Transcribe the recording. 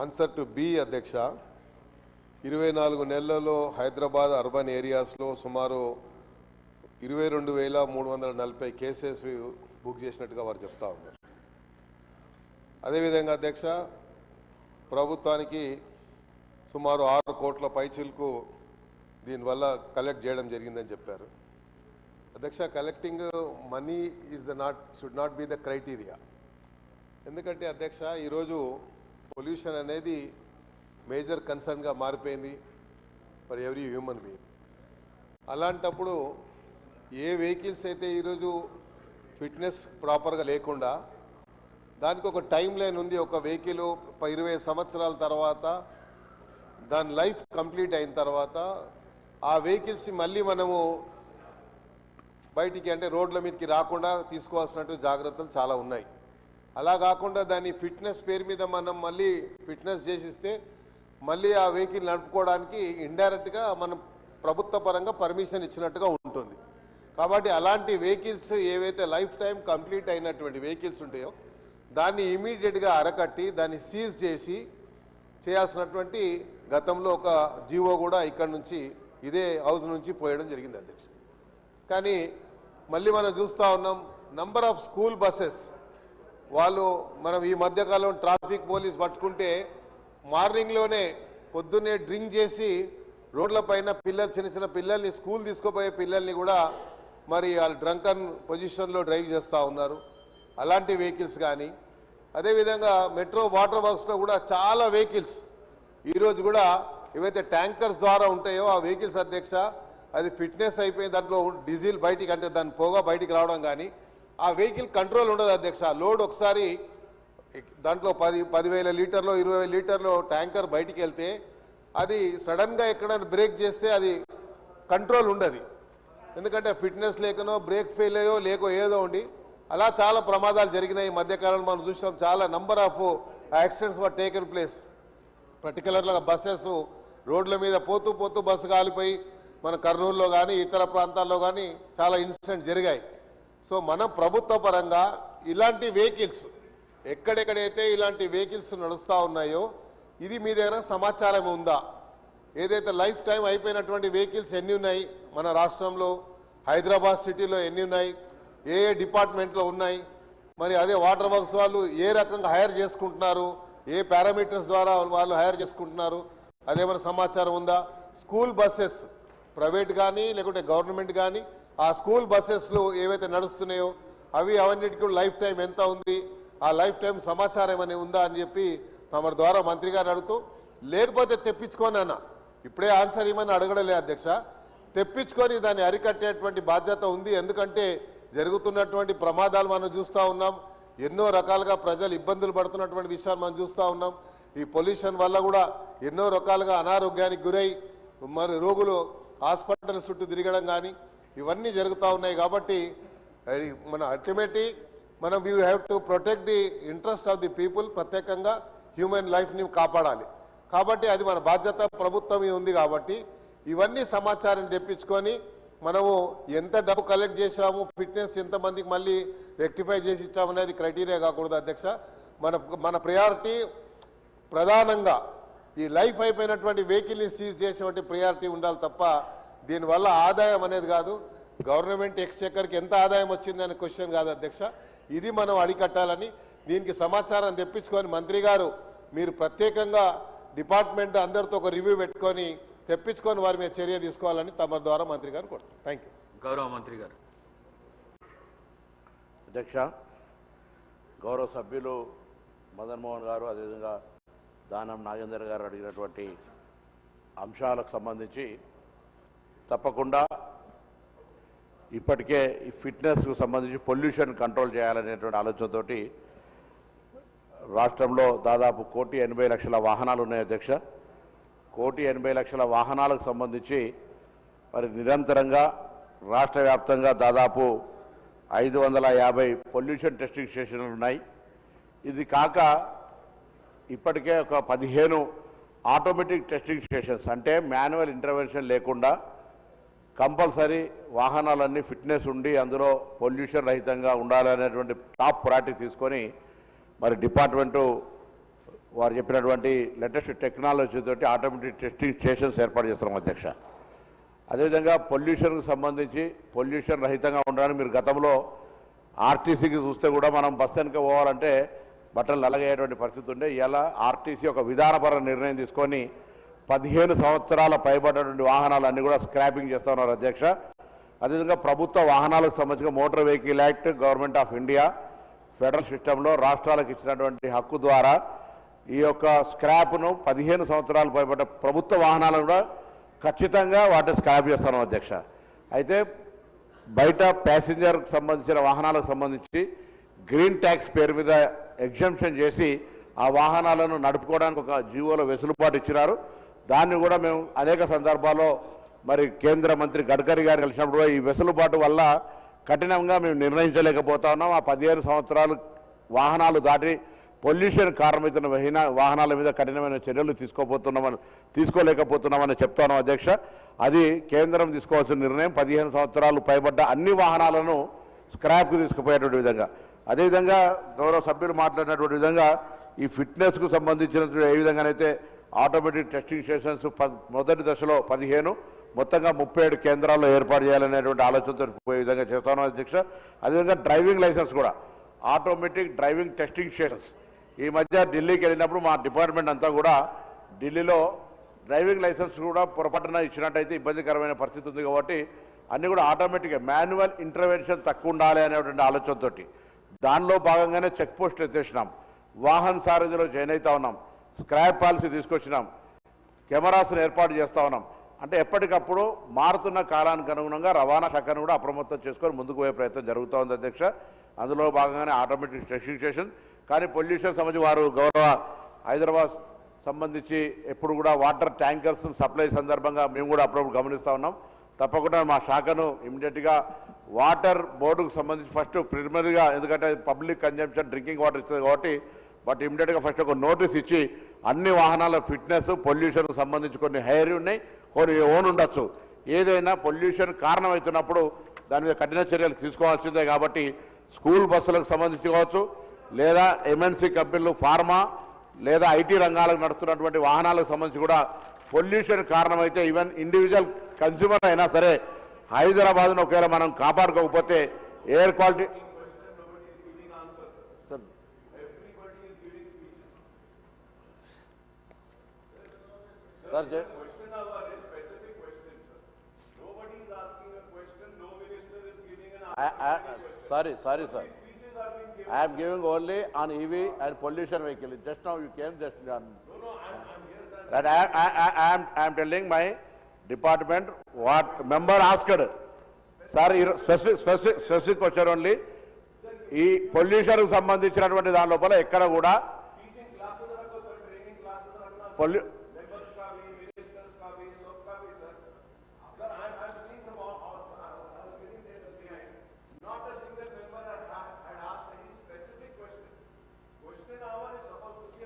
Answer to be అధ్యక్ష. ఇరవై నాలుగు నెలలలో హైదరాబాద్ అర్బన్ ఏరియాస్లో సుమారు ఇరవై రెండు వేల మూడు వందల నలభై కేసెస్ బుక్ చేసినట్టుగా వారు చెప్తా ఉన్నారు. అదేవిధంగా అధ్యక్ష ప్రభుత్వానికి సుమారు ఆరు కోట్ల పైచీలకు దీనివల్ల కలెక్ట్ చేయడం జరిగిందని చెప్పారు. అధ్యక్ష collecting money is the not should not be the criteria. ఎందుకంటే అధ్యక్ష ఈరోజు పొల్యూషన్ అనేది మేజర్ కన్సర్న్గా మారిపోయింది ఫర్ ఎవ్రీ హ్యూమన్ బీయింగ్ అలాంటప్పుడు ఏ వెహికల్స్ అయితే ఈరోజు ఫిట్నెస్ ప్రాపర్గా లేకుండా దానికి ఒక టైం లైన్ ఉంది. ఒక వెహికల్ ఇరవై సంవత్సరాల తర్వాత దాని లైఫ్ కంప్లీట్ అయిన తర్వాత ఆ వెహికల్స్ని మళ్ళీ మనము బయటికి అంటే రోడ్ల మీదకి రాకుండా తీసుకోవాల్సినట్టు జాగ్రత్తలు చాలా ఉన్నాయి. అలా కాకుండా దాని ఫిట్నెస్ పేరు మీద మనం మళ్ళీ ఫిట్నెస్ చేసిస్తే మళ్ళీ ఆ వెహికల్ నడుపుకోవడానికి ఇండైరెక్ట్గా మనం ప్రభుత్వ పరంగా పర్మిషన్ ఇచ్చినట్టుగా ఉంటుంది. కాబట్టి అలాంటి వెహికల్స్ ఏవైతే లైఫ్ టైం కంప్లీట్ అయినటువంటి వెహికల్స్ ఉంటాయో దాన్ని ఇమీడియట్గా అరకట్టి దాన్ని సీజ్ చేసి చేయాల్సినటువంటి గతంలో ఒక జీవో కూడా ఇక్కడ నుంచి ఇదే హౌస్ నుంచి పోయడం జరిగింది అధ్యక్ష. కానీ మళ్ళీ మనం చూస్తూ ఉన్నాం నంబర్ ఆఫ్ స్కూల్ బస్సెస్ వాళ్ళు మనం ఈ మధ్యకాలం ట్రాఫిక్ పోలీస్ పట్టుకుంటే మార్నింగ్లోనే పొద్దున్నే డ్రింక్ చేసి రోడ్ల పైన పిల్లలు చిన్న చిన్న పిల్లల్ని స్కూల్ తీసుకుపోయే పిల్లల్ని కూడా మరి వాళ్ళు డ్రంకన్ పొజిషన్లో డ్రైవ్ చేస్తూ ఉన్నారు. అలాంటి వెహికల్స్ కానీ అదేవిధంగా మెట్రో వాటర్ వర్క్స్లో కూడా చాలా వెహికల్స్ ఈరోజు కూడా ఏవైతే ట్యాంకర్స్ ద్వారా ఉంటాయో ఆ వెహికల్స్ అధ్యక్ష అది ఫిట్నెస్ అయిపోయి దాంట్లో డీజిల్ బయటికి అంటే దాని పోగా బయటికి రావడం కానీ ఆ వెహికల్ కంట్రోల్ ఉండదు అధ్యక్ష. లోడ్ ఒకసారి దాంట్లో పది పదివేల లీటర్లో ఇరవై వేల లీటర్లో ట్యాంకర్ బయటికి వెళ్తే అది సడన్గా ఎక్కడైనా బ్రేక్ చేస్తే అది కంట్రోల్ ఉండదు. ఎందుకంటే ఫిట్నెస్ లేకనో బ్రేక్ ఫెయిల్ అయ్యో లేకో ఏదో ఉండి అలా చాలా ప్రమాదాలు జరిగినాయి. ఈ మధ్యకాలంలో మనం చూసాం చాలా number of accidents were taken place పర్టికులర్గా బస్సెస్ రోడ్ల మీద పోతూ పోతూ బస్సు కాలిపోయి మన కర్నూలులో కానీ ఇతర ప్రాంతాల్లో కానీ చాలా ఇన్సిడెంట్ జరిగాయి. సో మనం ప్రభుత్వ పరంగా ఇలాంటి వెహికల్స్ ఎక్కడెక్కడైతే ఇలాంటి వెహికల్స్ నడుస్తూ ఉన్నాయో ఇది మీ దగ్గర సమాచారం ఉందా? ఏదైతే లైఫ్ టైం అయిపోయినటువంటి వెహికల్స్ ఎన్ని ఉన్నాయి? మన రాష్ట్రంలో హైదరాబాద్ సిటీలో ఎన్ని ఉన్నాయి? ఏ ఏ డిపార్ట్మెంట్లో ఉన్నాయి? మరి అదే వాటర్ వర్క్స్ వాళ్ళు ఏ రకంగా హైర్ చేసుకుంటున్నారు? ఏ పారామీటర్స్ ద్వారా వాళ్ళు హైర్ చేసుకుంటున్నారు? అదేమైనా సమాచారం ఉందా? స్కూల్ బస్సెస్ ప్రైవేట్ కానీ లేకుంటే గవర్నమెంట్ కానీ ఆ స్కూల్ బస్సెస్లు ఏవైతే నడుస్తున్నాయో అవి అవన్నిటికీ లైఫ్ టైం ఎంత ఉంది ఆ లైఫ్ టైం సమాచారం ఏమైనా ఉందా అని చెప్పి తమ ద్వారా మంత్రి గారు అడుగుతూ లేకపోతే తెప్పించుకోని అన్న. ఇప్పుడే ఆన్సర్ ఇవ్వమని అడగడలే అధ్యక్ష. తెప్పించుకొని దాన్ని అరికట్టేటువంటి బాధ్యత ఉంది. ఎందుకంటే జరుగుతున్నటువంటి ప్రమాదాలు మనం చూస్తూ ఉన్నాం. ఎన్నో రకాలుగా ప్రజలు ఇబ్బందులు పడుతున్నటువంటి విషయాలు మనం చూస్తూ ఉన్నాం. ఈ పొల్యూషన్ వల్ల కూడా ఎన్నో రకాలుగా అనారోగ్యానికి గురై మరి రోగులు హాస్పిటల్ చుట్టూ తిరగడం కానీ ఇవన్నీ జరుగుతూ ఉన్నాయి కాబట్టి మన అల్టిమేట్లీ మనం you have to protect the interest of the people ప్రత్యేకంగా హ్యూమన్ లైఫ్ని కాపాడాలి. కాబట్టి అది మన బాధ్యత ప్రభుత్వం ఉంది కాబట్టి ఇవన్నీ సమాచారం తెప్పించుకొని మనము ఎంత డబ్బు కలెక్ట్ చేసాము ఫిట్నెస్ ఎంతమందికి మళ్ళీ రెక్టిఫై చేసి ఇచ్చామనేది క్రైటీరియా కాకూడదు అధ్యక్ష. మన మన ప్రయారిటీ ప్రధానంగా ఈ లైఫ్ అయిపోయినటువంటి వెహికల్ని సీజ్ చేసేటువంటి ప్రయారిటీ ఉండాలి తప్ప దీనివల్ల ఆదాయం అనేది కాదు. గవర్నమెంట్ ఎక్స్చెక్కర్కి ఎంత ఆదాయం వచ్చింది అనే క్వశ్చన్ కాదు అధ్యక్ష. ఇది మనం అడికట్టాలని దీనికి సమాచారం తెప్పించుకొని మంత్రి గారు మీరు ప్రత్యేకంగా డిపార్ట్మెంట్ అందరితో ఒక రివ్యూ పెట్టుకొని తెప్పించుకొని వారి మీద చర్య తీసుకోవాలని తమ ద్వారా మంత్రి గారు కోరుతారు థ్యాంక్ యూ గౌరవ మంత్రి గారు. అధ్యక్ష గౌరవ సభ్యులు మదన్ మోహన్ గారు అదేవిధంగా దానం నాగేందర్ గారు అడిగినటువంటి అంశాలకు సంబంధించి తప్పకుండా ఇప్పటికే ఈ ఫిట్నెస్కు సంబంధించి పొల్యూషన్ కంట్రోల్ చేయాలనేటువంటి ఆలోచనతోటి రాష్ట్రంలో దాదాపు కోటి ఎనభై లక్షల వాహనాలు ఉన్నాయి అధ్యక్ష. కోటి ఎనభై లక్షల వాహనాలకు సంబంధించి మరి నిరంతరంగా రాష్ట్ర వ్యాప్తంగా దాదాపు ఐదు వందల యాభై పొల్యూషన్ టెస్టింగ్ స్టేషన్లు ఉన్నాయి. ఇది కాక ఇప్పటికే ఒక పదిహేను ఆటోమేటిక్ టెస్టింగ్ స్టేషన్స్ అంటే మాన్యువల్ ఇంటర్వెన్షన్ లేకుండా కంపల్సరీ వాహనాలన్నీ ఫిట్నెస్ ఉండి అందులో పొల్యూషన్ రహితంగా ఉండాలనేటువంటి టాప్ ప్రయారిటీ తీసుకొని మరి డిపార్ట్మెంటు వారు చెప్పినటువంటి లేటెస్ట్ టెక్నాలజీతో ఆటోమేటిక్ టెస్టింగ్ స్టేషన్స్ ఏర్పాటు చేస్తున్నాం అధ్యక్ష. అదేవిధంగా పొల్యూషన్కి సంబంధించి పొల్యూషన్ రహితంగా ఉండడానికి మీరు గతంలో ఆర్టీసీకి చూస్తే కూడా మనం బస్ వెనుక పోవాలంటే బట్టలు నలగేటువంటి పరిస్థితి ఉండే. ఇలా ఆర్టీసీ ఒక విధానపర నిర్ణయం తీసుకొని పదిహేను సంవత్సరాల పైబడినటువంటి వాహనాలన్నీ కూడా స్క్రాపింగ్ చేస్తా ఉన్నారు అధ్యక్ష. అదేవిధంగా ప్రభుత్వ వాహనాలకు సంబంధించిన motor vehicle act government of India federal సిస్టంలో రాష్ట్రాలకు ఇచ్చినటువంటి హక్కు ద్వారా ఈ యొక్క స్క్రాప్ను పదిహేను సంవత్సరాలు పైబడ్డ ప్రభుత్వ వాహనాలను కూడా ఖచ్చితంగా వాటిని స్క్రాప్ చేస్తాను అధ్యక్ష. అయితే బయట ప్యాసింజర్కి సంబంధించిన వాహనాలకు సంబంధించి గ్రీన్ ట్యాక్స్ పేరు మీద ఎగ్జంప్షన్ చేసి ఆ వాహనాలను నడుపుకోవడానికి ఒక జీవోలో వెసులుబాటు ఇచ్చినారు. దాన్ని కూడా మేము అనేక సందర్భాల్లో మరి కేంద్ర మంత్రి గడ్కరీ గారు కలిసినప్పుడు ఈ వెసులుబాటు వల్ల కఠినంగా మేము నిర్ణయించలేకపోతా ఉన్నాం. ఆ పదిహేను సంవత్సరాలు వాహనాలు దాటి పొల్యూషన్ కారణమవుతున్న వహిన వాహనాల మీద కఠినమైన చర్యలు తీసుకోపోతున్నామని తీసుకోలేకపోతున్నామని చెప్తాను అధ్యక్ష. అది కేంద్రం తీసుకోవాల్సిన నిర్ణయం. పదిహేను సంవత్సరాలు పైబడ్డ అన్ని వాహనాలను స్క్రాప్కి తీసుకుపోయేటువంటి విధంగా. అదేవిధంగా గౌరవ సభ్యులు మాట్లాడినటువంటి విధంగా ఈ ఫిట్నెస్కు సంబంధించిన ఏ విధంగానైతే ఆటోమేటిక్ టెస్టింగ్ స్టేషన్స్ ప- మొదటి దశలో పదిహేను మొత్తంగా ముప్పై ఏడు కేంద్రాల్లో ఏర్పాటు చేయాలనేటువంటి ఆలోచనతో పోయే విధంగా చేస్తాను అధ్యక్ష. అదేవిధంగా డ్రైవింగ్ లైసెన్స్ కూడా ఆటోమేటిక్ డ్రైవింగ్ టెస్టింగ్ స్టేషన్స్. ఈ మధ్య ఢిల్లీకి వెళ్ళినప్పుడు మా డిపార్ట్మెంట్ అంతా కూడా ఢిల్లీలో డ్రైవింగ్ లైసెన్స్ కూడా పొరపాటున ఇచ్చినట్టయితే ఇబ్బందికరమైన పరిస్థితి ఉంది కాబట్టి అన్నీ కూడా ఆటోమేటిక్గా మాన్యువల్ ఇంటర్వెన్షన్ తక్కువ ఉండాలి అనేటువంటి ఆలోచనతోటి దానిలో భాగంగానే చెక్ పోస్టులు ఎత్తేసినాం. వాహన సారథిలో జాయిన్ అవుతా ఉన్నాం. స్క్రాప్ పాలసీ తీసుకొచ్చినాం. కెమెరాస్ను ఏర్పాటు చేస్తా ఉన్నాం. అంటే ఎప్పటికప్పుడు మారుతున్న కాలానికి అనుగుణంగా రవాణా శాఖను కూడా అప్రమత్తం చేసుకొని ముందుకు పోయే ప్రయత్నం జరుగుతూ ఉంది అధ్యక్ష. అందులో భాగంగానే ఆటోమేటిక్ టెస్టింగ్ స్టేషన్. కానీ పొల్యూషన్ సంబంధించి వారు గౌరవ హైదరాబాద్ సంబంధించి ఎప్పుడు కూడా వాటర్ ట్యాంకర్స్ సప్లై సందర్భంగా మేము కూడా అప్పుడప్పుడు గమనిస్తూ ఉన్నాం. తప్పకుండా మా శాఖను ఇమీడియట్గా వాటర్ బోర్డుకు సంబంధించి ఫస్ట్ ప్రిలిమినరీగా ఎందుకంటే పబ్లిక్ కన్జంప్షన్ డ్రింకింగ్ వాటర్ ఇస్తుంది కాబట్టి బట్ ఇమీడియట్గా ఫస్ట్ ఒక నోటీస్ ఇచ్చి అన్ని వాహనాల ఫిట్నెస్ పొల్యూషన్కు సంబంధించి కొన్ని హైర్ ఉన్నాయి. కొన్ని ఓన్ ఉండొచ్చు. ఏదైనా పొల్యూషన్ కారణమవుతున్నప్పుడు దాని మీద కఠిన చర్యలు తీసుకోవాల్సిందే కాబట్టి స్కూల్ బస్సులకు సంబంధించి కావచ్చు లేదా ఎంఎన్సీ కంపెనీలు ఫార్మా లేదా ఐటీ రంగాలకు నడుస్తున్నటువంటి వాహనాలకు సంబంధించి కూడా పొల్యూషన్ కారణమైతే ఈవెన్ ఇండివిజువల్ కన్స్యూమర్ అయినా సరే హైదరాబాద్ను ఒకవేళ మనం కాపాడుకోకపోతే air quality Sir, sir question our specific question, sir. Nobody is asking a question. No minister is giving an answer. I, I, sorry, sorry, sir. I am giving only on EV and pollution vehicle. Just now you came, just now. No, no, I'm, here, sir. I, I, I, I am, I am telling my department what member asked. Sir, specific, specific, specific question only. ఈ పొల్యూషన్కి సంబంధించినటువంటి దాని లోపల ఎక్కడ కూడా పొల్యూ